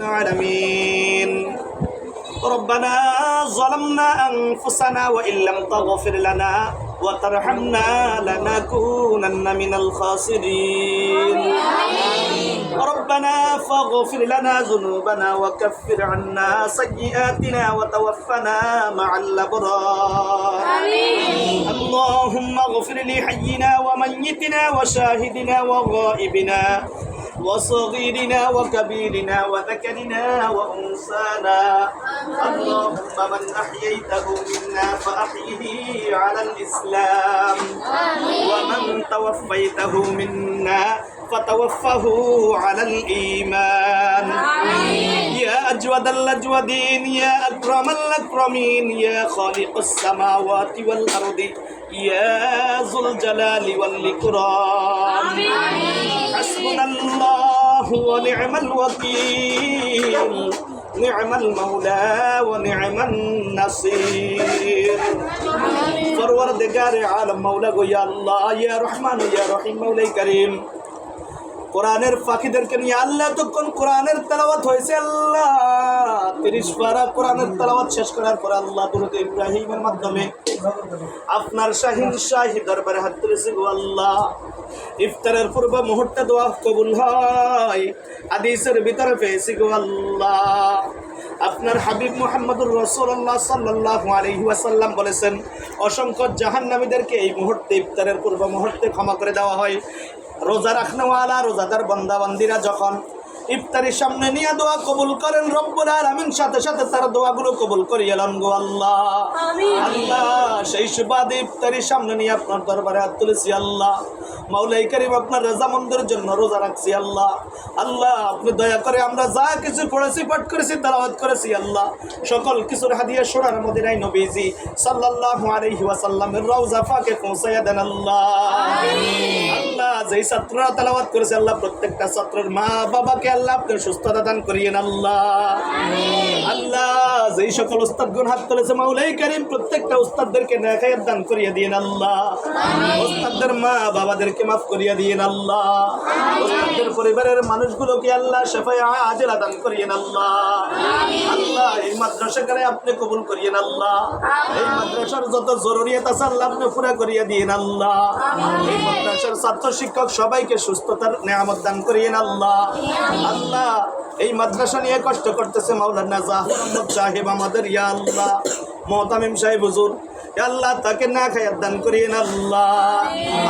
العالمين. ربنا ظلمنا أنفسنا وإن لم تغفر لنا وترحمنا لنكونن من الخاسرين. ربنا فاغفر لنا ذنوبنا وكفر عنا سيئاتنا وتوفنا مع الأبرار. اللهم اغفر لحينا وميتنا وشاهدنا وغائبنا وصغيرنا وكبيرنا وذكرنا وأنثانا. اللهم من أحييته منا فأحيه على الإسلام. ومن توفيته منا فتوفه على الإيمان. يا أجود الأجودين يا أكرم الأكرمين يا خالق السماوات والأرض يا ذو الجلال والإكرام. حسبنا الله ونعم الوكيل نعم المولى ونعم النصير. فرور دقار عالم مولا يا الله يا رحمن يا رحيم مولاي كريم. কোরআনের পাখিদেরকে নিয়ে আল্লাহ এতক্ষণ কোরআনের তেলাওয়াত হয়েছে, আল্লাহ। তিরিশ পারা কোরআনের তেলাওয়াত শেষ করার পর আল্লাহ দুরুদ ইব্রাহিমের মাধ্যমে আপনার শাহিন শাহি দরবারে হাত তুলেছি আল্লাহ। ইফতারের পূর্ব মুহূর্তে দোয়া কবুল হয় আদিসের ভিতরে পেয়েছি গো আল্লাহ। আপনার হাবিব মোহাম্মদুর রসুল্লাহ সাল্লাহ আলহি ওয়াসাল্লাম বলেছেন, অসংখ্য জাহান্নামীদেরকে এই মুহূর্তে ইফতারের পূর্ব মুহূর্তে ক্ষমা করে দেওয়া হয়। রোজা রাখনেওয়ালা, রোজাদার বন্দাবান্দিরা যখন ইফতারির সামনে নিয়ে দোয়া কবুল করেন রব্বুল আলামিন সাথে সাথে তার দোয়াগুলো কবুল করিয়ে লন গো আল্লাহ। আল্লাহ সেই সুবাদে ইফতারির সামনে নিয়ে আপনার দরবারে হাত তুলেছি আল্লাহ। মাওলাই করিম আপনার রেজামন্দের জন্য রোজা রাখছি আল্লাহ। আল্লাহ আপনি দয়া করে আমরা যা কিছু পড়েছি পাঠ করেছি তালাবাদ করেছি আল্লাহ। সকল কিছুর হাদিয়া সোনার মদিনাই নবীজি সাল্লাল্লাহু আলাইহি ওয়াসাল্লামের রওজা ফাকে পৌঁছাইয়া দেন আল্লাহ। আল্লাহ যেই ছাত্ররা তালাবাদ করেছে আল্লাহ প্রত্যেকটা ছাত্রের মা বাবাকে আল্লাহ আপনি সুস্থতা দান করিয়েন আল্লাহ। আল্লাহ যেই সকল উস্তাদগুন হাত তুলেছে মাওলাই করিম প্রত্যেকটা উস্তাদদেরকে নেখায়াত দান করিয়ে দিয়েন আল্লাহ। উস্তাদদের মা বাবাদেরকে মাফ করিয়ে দিয়েন আল্লাহ। উস্তাদদের পরিবারের মানুষগুলোকে আল্লাহ শেফায় আজেলা দান করিয়েন আল্লাহ। আল্লাহ এই মাদ্রাসাকারে আপনি কবুল করিয়েন আল্লাহ। এই মাদ্রাসার যত জরুরিয়াত আছে আল্লাহ আপনি পুরা করিয়ে দিয়েন আল্লাহ। এই মাদ্রাসার ছাত্র শিক্ষক সবাইকে সুস্থতার নেয়ামত দান করিয়েন আল্লাহ। আল্লাহ, এই মাদ্রাসা নিয়ে কষ্ট করতেছে মাওলানা জাহিদ সাহেব আমাদের, ইয়া আল্লাহ। মহতামিম সাহেব, হুজুর। আল্লাহ তাকে না খায়াত দান করিয়েন আল্লাহ।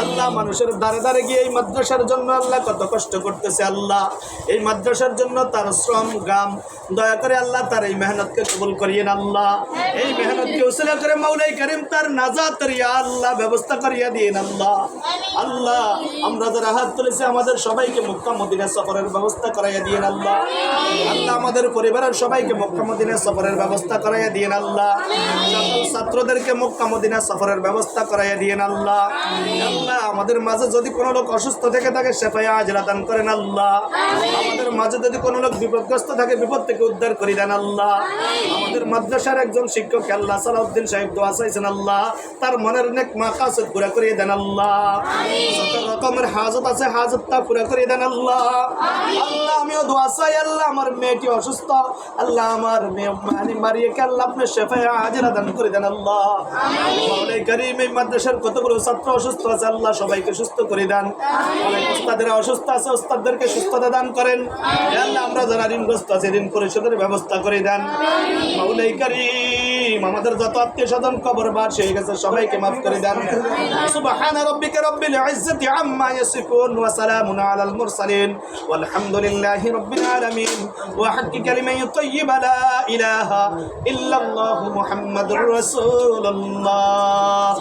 আল্লাহ মানুষের দ্বারে দ্বারে গিয়ে এই মাদ্রাসার জন্য আল্লাহ কত কষ্ট করতেছে আল্লাহ। এই মাদ্রাসার জন্য তার শ্রম গাম দয়া করে আল্লাহ তার এই মেহনতকে কবুল করিয়েন আল্লাহ। এই মেহনতকে উসিলা করে মাওলাই করিম তার নাজাতের ইয়া আল্লাহ ব্যবস্থা করিয়া দিয়েন আল্লাহ। আল্লাহ, আমরা যারা হাত তুলেছি, আমাদের সবাইকে মক্কা, মদিনা সফরের ব্যবস্থা করাইয়া দিয়েন আল্লাহ। আল্লাহ আমাদের পরিবারের সবাইকে মক্কা, মদিনা সফরের ব্যবস্থা করাইয়া দিয়েন আল্লাহ। ছাত্রদেরকে মক্কা মদিনা সফরের ব্যবস্থা করাইয়া দিয়েন আল্লাহ। আল্লাহ, আমাদের মাঝে যদি কোনো লোক অসুস্থ থেকে থাকে সেফাইয়া আজরা দান করেন আল্লাহ। আমাদের মাঝে যদি কোনো লোক বিপদগ্রস্ত থাকে, বিপদ থেকে উদ্ধার করে দেন আল্লাহ। আমাদের মাদ্রাসার একজন শিক্ষক, আল্লাহ সালাউদ্দিন সাহেব দোয়া চাইছেন আল্লাহ, তার মনের নেক মাকাসদ পুরা করিয়ে দেন আল্লাহ। যত রকমের হাজত আছে, হাজতটা পুরা করে দেন আল্লাহ। আল্লাহ, আমিও দোয়া চাই, আল্লাহ, আমার মেয়েটি অসুস্থ। আল্লাহ, আমার মেয়ে মারিয়েকে আল্লাহ আপনি শেফায় হাজিরা দান করে দেন আল্লাহ। করিম এই মাদ্রাসার কতগুলো ছাত্র অসুস্থ আছে আল্লাহ সবাইকে সুস্থ করে দেন। অনেক ওস্তাদেরা অসুস্থ আছে ওস্তাদদেরকে সুস্থতা দান করেন। আল্লাহ আমরা যারা ঋণগ্রস্ত আছে ঋণ পরিশোধের ব্যবস্থা করে দেন। মাউলাই করিম। আজিম আমাদের যত আত্মীয় স্বজন কবর বার হয়ে গেছে, সবাইকে মাফ করে দেন। সুবহান রাব্বিকা রাব্বিল ইজ্জাতি আম্মা ইয়াসিফুন ওয়া সালামুন আলাল মুরসালিন। ওয়ালহামদুলিল্লাহি রাব্বিল আলামিন। ওয়া হাক্কি কালিমাই তাইয়্যিবা লা ইলাহা ইল্লাল্লাহু মুহাম্মাদুর রাসূলুল্লাহ।